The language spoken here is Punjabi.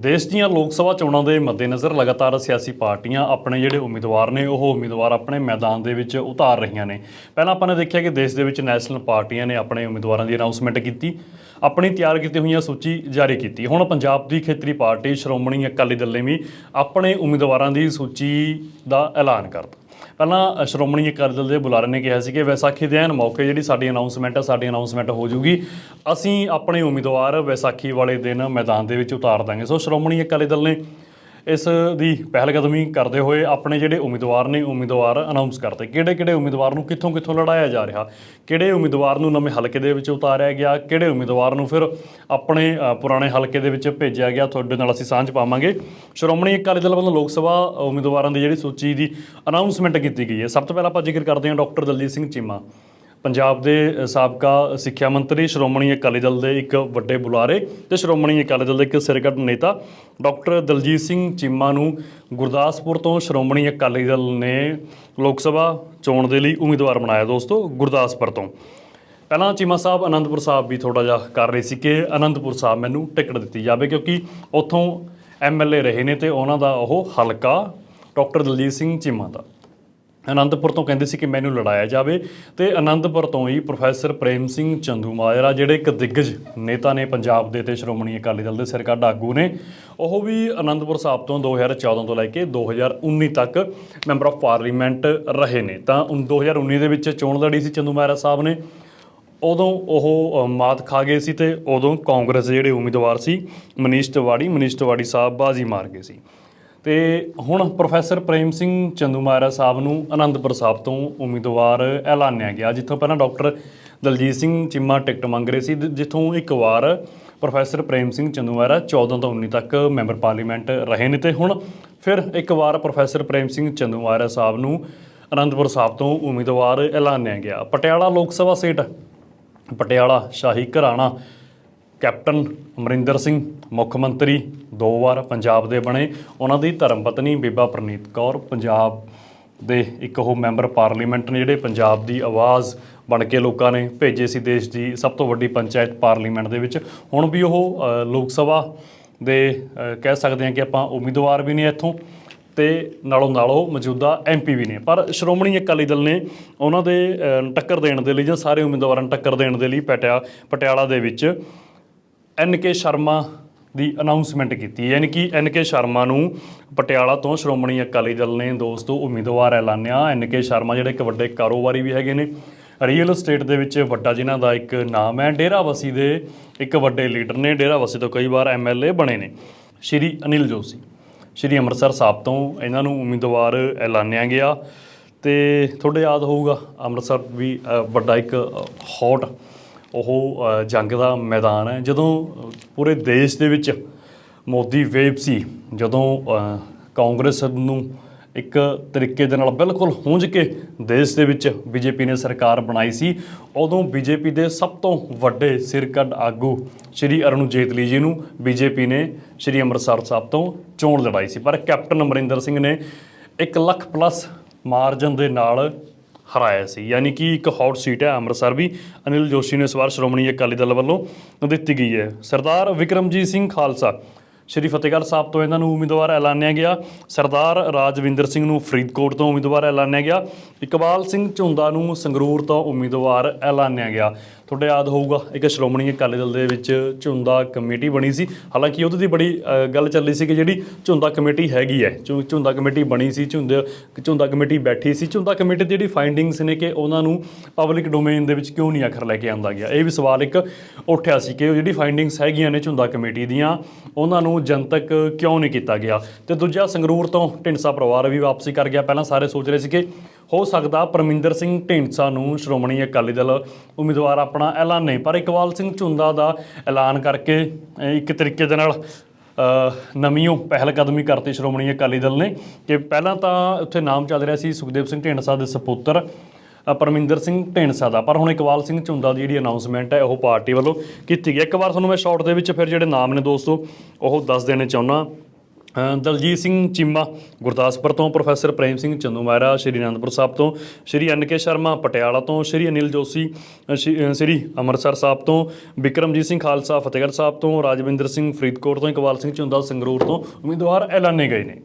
ਦੇਸ਼ ਦੀਆਂ ਲੋਕ ਸਭਾ ਚੋਣਾਂ ਦੇ ਮੱਦੇਨਜ਼ਰ ਲਗਾਤਾਰ ਸਿਆਸੀ ਪਾਰਟੀਆਂ ਆਪਣੇ ਜਿਹੜੇ ਉਮੀਦਵਾਰ ਨੇ, ਉਹ ਉਮੀਦਵਾਰ ਆਪਣੇ ਮੈਦਾਨ ਦੇ ਵਿੱਚ ਉਤਾਰ ਰਹੀਆਂ ਨੇ। ਪਹਿਲਾਂ ਆਪਾਂ ਨੇ ਦੇਖਿਆ ਕਿ ਦੇਸ਼ ਦੇ ਵਿੱਚ ਨੈਸ਼ਨਲ ਪਾਰਟੀਆਂ ਨੇ ਆਪਣੇ ਉਮੀਦਵਾਰਾਂ ਦੀ ਅਨਾਉਂਸਮੈਂਟ ਕੀਤੀ, ਆਪਣੀ ਤਿਆਰ ਕੀਤੀ ਹੋਈਆਂ ਸੂਚੀ ਜਾਰੀ ਕੀਤੀ। ਹੁਣ ਪੰਜਾਬ ਦੀ ਖੇਤਰੀ ਪਾਰਟੀ ਸ਼੍ਰੋਮਣੀ ਅਕਾਲੀ ਦਲ ਨੇ ਵੀ ਆਪਣੇ ਉਮੀਦਵਾਰਾਂ ਦੀ ਸੂਚੀ ਦਾ ਐਲਾਨ ਕਰਤਾ ਪਹਿਲਾਂ ਸ਼੍ਰੋਮਣੀ ਅਕਾਲੀ ਦਲ ਦੇ ਬੁਲਾਰੇ ਨੇ ਕਿਹਾ ਸੀ ਕਿ ਵਿਸਾਖੀ ਦੇ ਐਨ ਮੌਕੇ ਜਿਹੜੀ ਸਾਡੀ ਅਨਾਉਂਸਮੈਂਟ ਹੈ ਸਾਡੀ ਅਨਾਉਂਸਮੈਂਟ ਹੋ ਜੂਗੀ। ਅਸੀਂ ਆਪਣੇ ਉਮੀਦਵਾਰ ਵਿਸਾਖੀ ਵਾਲੇ ਦਿਨ ਮੈਦਾਨ ਦੇ ਵਿੱਚ ਉਤਾਰ ਦਾਂਗੇ। ਸੋ ਸ਼੍ਰੋਮਣੀ ਅਕਾਲੀ ਦਲ ਨੇ ਇਸ ਦੀ ਪਹਿਲਕਦਮੀ ਕਰਦੇ ਹੋਏ ਆਪਣੇ ਜਿਹੜੇ ਉਮੀਦਵਾਰ ਨੇ, ਉਮੀਦਵਾਰ ਅਨਾਉਂਸ ਕਰਤੇ। ਕਿਹੜੇ ਕਿਹੜੇ ਉਮੀਦਵਾਰ ਨੂੰ ਕਿੱਥੋਂ ਕਿੱਥੋਂ ਲੜਾਇਆ ਜਾ ਰਿਹਾ? ਕਿਹੜੇ ਉਮੀਦਵਾਰ ਨੂੰ ਨਵੇਂ ਹਲਕੇ ਦੇ ਵਿੱਚ ਉਤਾਰਿਆ ਗਿਆ? ਕਿਹੜੇ ਉਮੀਦਵਾਰ ਨੂੰ ਫਿਰ ਆਪਣੇ ਪੁਰਾਣੇ ਹਲਕੇ ਦੇ ਵਿੱਚ ਭੇਜਿਆ ਗਿਆ? ਤੁਹਾਡੇ ਨਾਲ ਅਸੀਂ ਸਾਂਝ ਪਾਵਾਂਗੇ। ਸ਼੍ਰੋਮਣੀ ਅਕਾਲੀ ਦਲ ਵੱਲੋਂ ਲੋਕ ਸਭਾ ਉਮੀਦਵਾਰਾਂ ਦੀ ਜਿਹੜੀ ਸੂਚੀ ਦੀ ਅਨਾਉਂਸਮੈਂਟ ਕੀਤੀ ਗਈ ਹੈ। ਸਭ ਤੋਂ ਪਹਿਲਾਂ ਆਪਾਂ ਜ਼ਿਕਰ ਕਰਦੇ ਹਾਂ ਡਾਕਟਰ ਦਲਜੀਤ ਸਿੰਘ ਚੀਮਾ। ਪੰਜਾਬ ਦੇ ਸਾਬਕਾ ਸਿੱਖਿਆ ਮੰਤਰੀ ਸ਼੍ਰੋਮਣੀ ਅਕਾਲੀ ਦਲ ਦੇ ਇੱਕ ਵੱਡੇ ਬੁਲਾਰੇ ਤੇ ਸ਼੍ਰੋਮਣੀ ਅਕਾਲੀ ਦਲ ਦੇ ਇੱਕ ਸਿਰਕੱਢ ਨੇਤਾ ਡਾਕਟਰ ਦਲਜੀਤ ਸਿੰਘ ਚੀਮਾ ਨੂੰ ਗੁਰਦਾਸਪੁਰ ਤੋਂ ਸ਼੍ਰੋਮਣੀ ਅਕਾਲੀ ਦਲ ਨੇ ਲੋਕ ਸਭਾ ਚੋਣ ਦੇ ਲਈ ਉਮੀਦਵਾਰ ਬਣਾਇਆ ਦੋਸਤੋ, ਗੁਰਦਾਸਪੁਰ ਤੋਂ। ਪਹਿਲਾਂ ਚੀਮਾ ਸਾਹਿਬ, ਅਨੰਦਪੁਰ ਸਾਹਿਬ ਵੀ ਥੋੜਾ ਜਿਹਾ ਕਰ ਰਹੇ ਸੀ ਕਿ ਅਨੰਦਪੁਰ ਸਾਹਿਬ ਮੈਨੂੰ ਟਿਕਟ ਦਿੱਤੀ ਜਾਵੇ ਕਿਉਂਕਿ ਉੱਥੋਂ ਐਮਐਲਏ ਰਹੇ ਨੇ ਤੇ ਉਹਨਾਂ ਦਾ ਉਹ ਹਲਕਾ ਡਾਕਟਰ ਦਲਜੀਤ ਸਿੰਘ ਚੀਮਾ ਦਾ। ਅਨੰਦਪੁਰ ਤੋਂ ਕਹਿੰਦੇ ਸੀ ਕਿ ਮੈਨੂੰ ਲੜਾਇਆ ਜਾਵੇ ਤੇ ਅਨੰਦਪੁਰ ਤੋਂ ਹੀ ਪ੍ਰੋਫੈਸਰ ਪ੍ਰੇਮ ਸਿੰਘ ਚੰਦੂਮਾਜਰਾ, ਜਿਹੜੇ ਇੱਕ ਦਿੱਗਜ ਨੇਤਾ ਨੇ ਪੰਜਾਬ ਦੇ ਤੇ ਸ਼੍ਰੋਮਣੀ ਅਕਾਲੀ ਦਲ ਦੇ ਸਿਰਕੱਢ ਆਗੂ ਨੇ, ਉਹ ਵੀ ਅਨੰਦਪੁਰ ਸਾਹਿਬ ਤੋਂ 2014 ਤੋਂ ਲੈ ਕੇ 2019 ਤੱਕ ਮੈਂਬਰ ਆਫ ਪਾਰਲੀਮੈਂਟ ਰਹੇ ਨੇ। ਤਾਂ ਉਨ- 2019 ਦੇ ਵਿੱਚ ਚੋਣ ਲੜੀ ਸੀ ਚੰਦੂਮਾਜਰਾ ਸਾਹਿਬ ਨੇ। ਉਦੋਂ ਉਹ ਮਾਤ ਖਾ ਗਏ ਸੀ ਤੇ ਉਦੋਂ ਕਾਂਗਰਸ ਦੇ ਜਿਹੜੇ ਉਮੀਦਵਾਰ ਸੀ, ਮਨੀਸ਼ ਤਿਵਾੜੀ ਮਨੀਸ਼ ਤਿਵਾੜੀ ਸਾਹਿਬ ਬਾਜ਼ੀ ਮਾਰ ਗਏ ਸੀ। ਤੇ ਹੁਣ ਪ੍ਰੋਫੈਸਰ ਪ੍ਰੇਮ ਸਿੰਘ ਚੰਦੂਮਾਰਾ ਸਾਹਿਬ ਨੂੰ ਆਨੰਦਪੁਰ ਸਾਹਿਬ ਤੋਂ ਉਮੀਦਵਾਰ ਐਲਾਨਿਆ ਗਿਆ, ਜਿੱਥੋਂ ਪਹਿਲਾਂ ਡਾਕਟਰ ਦਲਜੀਤ ਸਿੰਘ ਚਿੰਮਾ ਟਿਕਟ ਮੰਗ ਰਹੇ ਸੀ ਜਿੱਥੋਂ ਇੱਕ ਵਾਰ ਪ੍ਰੋਫੈਸਰ ਪ੍ਰੇਮ ਸਿੰਘ ਚੰਦੂਮਾਰਾ 14 ਤੋਂ 19 ਤੱਕ ਮੈਂਬਰ ਪਾਰਲੀਮੈਂਟ ਰਹੇ ਨੇ ਤੇ ਹੁਣ ਫਿਰ ਇੱਕ ਵਾਰ ਪ੍ਰੋਫੈਸਰ ਪ੍ਰੇਮ ਸਿੰਘ ਚੰਦੂਮਾਰਾ ਸਾਹਿਬ ਨੂੰ ਅਨੰਦਪੁਰ ਸਾਹਿਬ ਤੋਂ ਉਮੀਦਵਾਰ ਐਲਾਨਿਆ ਗਿਆ। ਪਟਿਆਲਾ ਲੋਕ ਸਭਾ ਸੀਟ, ਪਟਿਆਲਾ ਸ਼ਾਹੀ ਘਰਾਣਾ ਕੈਪਟਨ ਅਮਰਿੰਦਰ ਸਿੰਘ, ਮੁੱਖ ਮੰਤਰੀ, ਦੋ ਵਾਰ ਪੰਜਾਬ ਦੇ ਬਣੇ। ਉਹਨਾਂ ਦੀ ਧਰਮ ਪਤਨੀ ਬੀਬਾ ਪ੍ਰਨੀਤ ਕੌਰ ਪੰਜਾਬ ਦੇ ਇੱਕ ਉਹ ਮੈਂਬਰ ਪਾਰਲੀਮੈਂਟ ਨੇ ਜਿਹੜੇ ਪੰਜਾਬ ਦੀ ਆਵਾਜ਼ ਬਣ ਕੇ ਲੋਕਾਂ ਨੇ ਭੇਜੇ ਸੀ ਦੇਸ਼ ਦੀ ਸਭ ਤੋਂ ਵੱਡੀ ਪੰਚਾਇਤ ਪਾਰਲੀਮੈਂਟ ਦੇ ਵਿੱਚ। ਹੁਣ ਵੀ ਉਹ ਲੋਕ ਸਭਾ ਦੇ ਕਹਿ ਸਕਦੇ ਹਾਂ ਕਿ ਆਪਾਂ ਉਮੀਦਵਾਰ ਵੀ ਨੇ ਇੱਥੋਂ ਤੇ ਨਾਲੋਂ ਨਾਲ ਉਹ ਮੌਜੂਦਾ ਐਮਪੀ ਵੀ ਨੇ। ਪਰ ਸ਼੍ਰੋਮਣੀ ਅਕਾਲੀ ਦਲ ਨੇ ਉਹਨਾਂ ਦੇ ਟੱਕਰ ਦੇਣ ਦੇ ਲਈ ਜਾਂ ਸਾਰੇ ਉਮੀਦਵਾਰਾਂ ਨੂੰ ਟੱਕਰ ਦੇਣ ਦੇ ਲਈ ਪਟਿਆ, ਪਟਿਆਲਾ ਦੇ ਵਿੱਚ ਐਨ ਕੇ ਸ਼ਰਮਾ ਦੀ ਅਨਾਉਂਸਮੈਂਟ ਕੀਤੀ। ਯਾਨੀ ਕਿ ਐਨ ਕੇ ਸ਼ਰਮਾ ਨੂੰ ਪਟਿਆਲਾ ਤੋਂ ਸ਼੍ਰੋਮਣੀ ਅਕਾਲੀ ਦਲ ਨੇ ਦੋਸਤੋ, ਉਮੀਦਵਾਰ ਐਲਾਨਿਆ। ਐਨ ਕੇ ਸ਼ਰਮਾ ਜਿਹੜੇ ਇੱਕ ਵੱਡੇ ਕਾਰੋਬਾਰੀ ਵੀ ਹੈਗੇ ਨੇ। ਰੀਅਲ ਏਸਟੇਟ ਦੇ ਵਿੱਚ ਵੱਡਾ ਜਿਨ੍ਹਾਂ ਦਾ ਇੱਕ ਨਾਮ ਹੈ ਡੇਰਾਵਸੀ ਦੇ ਇੱਕ ਵੱਡੇ ਲੀਡਰ ਨੇ। ਡੇਰਾਵਸੀ ਤੋਂ ਕਈ ਵਾਰ ਐਮਐਲਏ ਬਣੇ ਨੇ। ਸ਼੍ਰੀ ਅਨਿਲ ਜੋਸ਼ੀ, ਸ਼੍ਰੀ ਅੰਮ੍ਰਿਤਸਰ ਸਾਹਿਬ ਤੋਂ ਇਹਨਾਂ ਨੂੰ ਉਮੀਦਵਾਰ ਐਲਾਨਿਆ ਗਿਆ। ਤੇ ਤੁਹਾਡੇ ਯਾਦ ਹੋਊਗਾ, ਅੰਮ੍ਰਿਤਸਰ ਵੀ ਵੱਡਾ ਇੱਕ ਹੌਟ ਉਹ ਜੰਗ ਦਾ ਮੈਦਾਨ ਹੈ। ਜਦੋਂ ਪੂਰੇ ਦੇਸ਼ ਦੇ ਵਿੱਚ ਮੋਦੀ ਵੇਵ ਸੀ, ਜਦੋਂ ਕਾਂਗਰਸ ਨੂੰ ਇੱਕ ਤਰੀਕੇ ਦੇ ਨਾਲ ਬਿਲਕੁਲ ਹੁੰਝ ਕੇ ਦੇਸ਼ ਦੇ ਵਿੱਚ ਬੀਜੇਪੀ ਨੇ ਸਰਕਾਰ ਬਣਾਈ ਸੀ, ਉਦੋਂ ਬੀਜੇਪੀ ਦੇ ਸਭ ਤੋਂ ਵੱਡੇ ਸਿਰਕੱਢ ਆਗੂ ਸ਼੍ਰੀ ਅਰੁਣ ਜੇਤਲੀ ਜੀ ਨੂੰ ਬੀਜੇਪੀ ਨੇ ਸ਼੍ਰੀ ਅੰਮ੍ਰਿਤਸਰ ਸਾਹਿਬ ਤੋਂ ਚੋਣ ਲੜਾਈ ਸੀ। ਪਰ ਕੈਪਟਨ ਅਮਰਿੰਦਰ ਸਿੰਘ ਨੇ 1 ਲੱਖ ਪਲੱਸ ਮਾਰਜਨ ਦੇ ਨਾਲ ਹਰਾਇਆ ਸੀ। ਯਾਨੀ ਕਿ ਇੱਕ ਹੌਟ ਸੀਟ ਹੈ ਅੰਮ੍ਰਿਤਸਰ ਵੀ। ਅਨਿਲ ਜੋਸ਼ੀ ਨੂੰ ਇਸ ਵਾਰ ਸ਼੍ਰੋਮਣੀ ਅਕਾਲੀ ਦਲ ਵੱਲੋਂ ਦਿੱਤੀ ਗਈ ਹੈ। ਸਰਦਾਰ ਵਿਕਰਮਜੀਤ ਸਿੰਘ ਖਾਲਸਾ, ਸ਼੍ਰੀ ਫਤਿਹਗੜ੍ਹ ਸਾਹਿਬ ਤੋਂ ਇਹਨਾਂ ਨੂੰ ਉਮੀਦਵਾਰ ਐਲਾਨਿਆ ਗਿਆ। ਸਰਦਾਰ ਰਾਜਵਿੰਦਰ ਸਿੰਘ ਨੂੰ ਫਰੀਦਕੋਟ ਤੋਂ ਉਮੀਦਵਾਰ ਐਲਾਨਿਆ ਗਿਆ। ਇਕਬਾਲ ਸਿੰਘ ਝੁੰਦਾ ਨੂੰ ਸੰਗਰੂਰ ਤੋਂ ਉਮੀਦਵਾਰ ਐਲਾਨਿਆ ਗਿਆ। ਤੁਹਾਡੇ ਯਾਦ ਹੋਊਗਾ, ਇੱਕ ਸ਼੍ਰੋਮਣੀ ਅਕਾਲੀ ਦਲ ਦੇ ਵਿੱਚ ਝੁੰਦਾ ਕਮੇਟੀ ਬਣੀ ਸੀ। ਹਾਲਾਂਕਿ ਉਹਦੇ ਦੀ ਬੜੀ ਗੱਲ ਚੱਲੀ ਸੀ ਕਿ ਜਿਹੜੀ ਝੁੰਦਾ ਕਮੇਟੀ ਹੈਗੀ ਹੈ, ਝੁ- ਝੁੰਦਾ ਕਮੇਟੀ ਬਣੀ ਸੀ, ਝੁੰਦੇ, ਝੁੰਦਾ ਕਮੇਟੀ ਬੈਠੀ ਸੀ। ਝੁੰਦਾ ਕਮੇਟੀ ਦੀ ਜਿਹੜੀ ਫਾਈਂਡਿੰਗਸ ਨੇ ਕਿ ਉਹਨਾਂ ਨੂੰ ਪਬਲਿਕ ਡੋਮੇਨ ਦੇ ਵਿੱਚ ਕਿਉਂ ਨਹੀਂ ਆਖਰ ਲੈ ਕੇ ਆਂਦਾ ਗਿਆ? ਇਹ ਵੀ ਸਵਾਲ ਇੱਕ ਉੱਠਿਆ ਸੀ ਕਿ ਉਹ ਜਿਹੜੀ ਫਾਈਂਡਿੰਗਸ ਹੈਗੀਆਂ ਨੇ ਝੁੰਦਾ ਕਮੇਟੀ ਦੀਆਂ, ਉਹਨਾਂ ਨੂੰ ਜਨਤਕ ਕਿਉਂ ਨਹੀਂ ਕੀਤਾ ਗਿਆ? ਤੇ ਦੂਜਾ ਸੰਗਰੂਰ ਤੋਂ ਢਿੰਡਸਾ ਪਰਿਵਾਰ ਵੀ ਵਾਪਸੀ ਕਰ ਗਿਆ। ਪਹਿਲਾਂ ਸਾਰੇ ਸੋਚ ਰਹੇ ਸੀ ਕਿ ਹੋ ਸਕਦਾ ਪਰਮਿੰਦਰ ਸਿੰਘ ਢੀਂਡਸਾ ਨੂੰ ਸ਼੍ਰੋਮਣੀ ਅਕਾਲੀ ਦਲ ਉਮੀਦਵਾਰ ਆਪਣਾ ਐਲਾਨ। ਨਹੀਂ ਪਰ ਇਕਬਾਲ ਸਿੰਘ ਝੁੰਦਾ ਦਾ ਐਲਾਨ ਕਰਕੇ ਇੱਕ ਤਰੀਕੇ ਦੇ ਨਾਲ ਨਵੀਂ ਪਹਿਲ ਕਦਮੀ ਕਰਤੀ ਸ਼੍ਰੋਮਣੀ ਅਕਾਲੀ ਦਲ ਨੇ ਕਿ ਪਹਿਲਾਂ ਤਾਂ ਉੱਥੇ ਨਾਮ ਚੱਲ ਰਿਹਾ ਸੀ ਸੁਖਦੇਵ ਸਿੰਘ ਢੀਂਡਸਾ ਦੇ ਸੁਪੁੱਤਰ ਪਰਮਿੰਦਰ ਸਿੰਘ ਢੀਂਡਸਾ ਦਾ। ਪਰ ਹੁਣ ਇਕਬਾਲ ਸਿੰਘ ਝੁੰਦਾ ਦੀ ਜਿਹੜੀ ਅਨਾਉਂਸਮੈਂਟ ਹੈ, ਉਹ ਪਾਰਟੀ ਵੱਲੋਂ ਕੀਤੀ ਗਈ। ਇੱਕ ਵਾਰ ਤੁਹਾਨੂੰ ਮੈਂ ਸ਼ਾਰਟ ਦੇ ਵਿੱਚ ਫਿਰ ਜਿਹੜੇ ਨਾਮ ਨੇ ਦੋਸਤੋ, ਉਹ ਦੱਸ ਦੇਣੇ ਚਾਹੁੰਦਾ। ਦਲਜੀਤ ਸਿੰਘ ਚੀਮਾ ਗੁਰਦਾਸਪੁਰ ਤੋਂ ਪ੍ਰੋਫੈਸਰ ਪ੍ਰੇਮ ਸਿੰਘ ਚੰਦੂਮਾਰਾ ਸ਼੍ਰੀ ਅਨੰਦਪੁਰ ਸਾਹਿਬ ਤੋਂ ਸ਼੍ਰੀ ਐਨ ਕੇ ਸ਼ਰਮਾ ਪਟਿਆਲਾ ਤੋਂ ਸ਼੍ਰੀ ਅਨਿਲ ਜੋਸ਼ੀ ਅ, ਸ਼੍ਰੀ ਅੰਮ੍ਰਿਤਸਰ ਸਾਹਿਬ ਤੋਂ ਵਿਕਰਮਜੀਤ ਸਿੰਘ ਖਾਲਸਾ ਫਤਿਹਗੜ੍ਹ ਸਾਹਿਬ ਤੋਂ ਰਾਜਵਿੰਦਰ ਸਿੰਘ ਫਰੀਦਕੋਟ ਤੋਂ ਇਕਬਾਲ ਸਿੰਘ ਝੁੰਦਾ ਸੰਗਰੂਰ ਤੋਂ ਉਮੀਦਵਾਰ ਐਲਾਨੇ ਗਏ ਨੇ।